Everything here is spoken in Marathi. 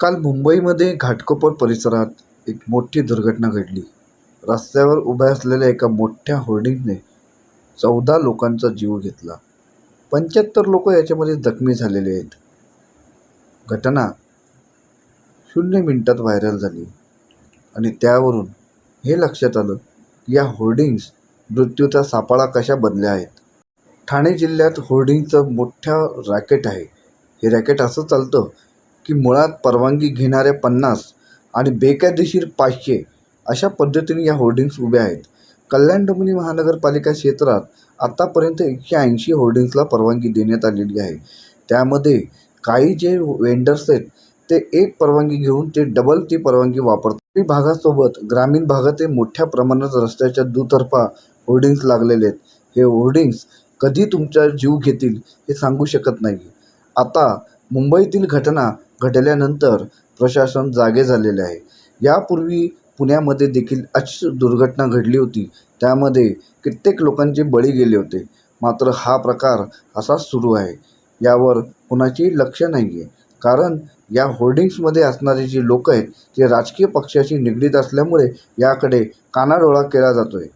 काल मुंबईमध्ये घाटकोपर परिसरात एक मोठी दुर्घटना घडली. रस्त्यावर उभ्या असलेल्या एका मोठ्या होर्डिंगने चौदा लोकांचा जीव घेतला. पंच्याहत्तर लोक याच्यामध्ये जखमी झालेले आहेत. घटना शून्य मिनिटात व्हायरल झाली आणि त्यावरून हे लक्षात आलं की या होर्डिंग्स मृत्यूचा सापळा कशा बनल्या आहेत. ठाणे जिल्ह्यात होर्डिंगचं मोठ्या रॅकेट आहे. हे रॅकेट असं चालतं की मुळात परवानगी घेणाऱ्या पन्नास आणि बेकायदेशीर पाचशे अशा पद्धतीने या होर्डिंग्स उभ्या आहेत. कल्याण डोंबिवली महानगरपालिका क्षेत्रात आत्तापर्यंत एकशे ऐंशी होर्डिंग्सला परवानगी देण्यात आलेली आहे. त्यामध्ये काही जे वेंडर्स आहेत ते एक परवानगी घेऊन ते डबल ती परवानगी वापरतात. भागासोबत ग्रामीण भागातही मोठ्या प्रमाणात रस्त्याच्या दुतर्फा होर्डिंग्स लागलेले आहेत. हे होर्डिंग्स कधी तुमचा जीव घेतील हे सांगू शकत नाही. आता मुंबईतील घटना घडल्यानंतर प्रशासन जागे झालेले आहे. यापूर्वी पुण्यामध्ये देखील अशीच दुर्घटना घडली होती. त्यामध्ये कित्येक लोकांचे बळी गेले होते. मात्र हा प्रकार असाच सुरू आहे. यावर कुणाचेही लक्ष नाही आहे कारण या होर्डिंग्समध्ये असणारे जे लोक आहेत ते राजकीय पक्षाशी निगडीत असल्यामुळे याकडे कानाडोळा केला जातो आहे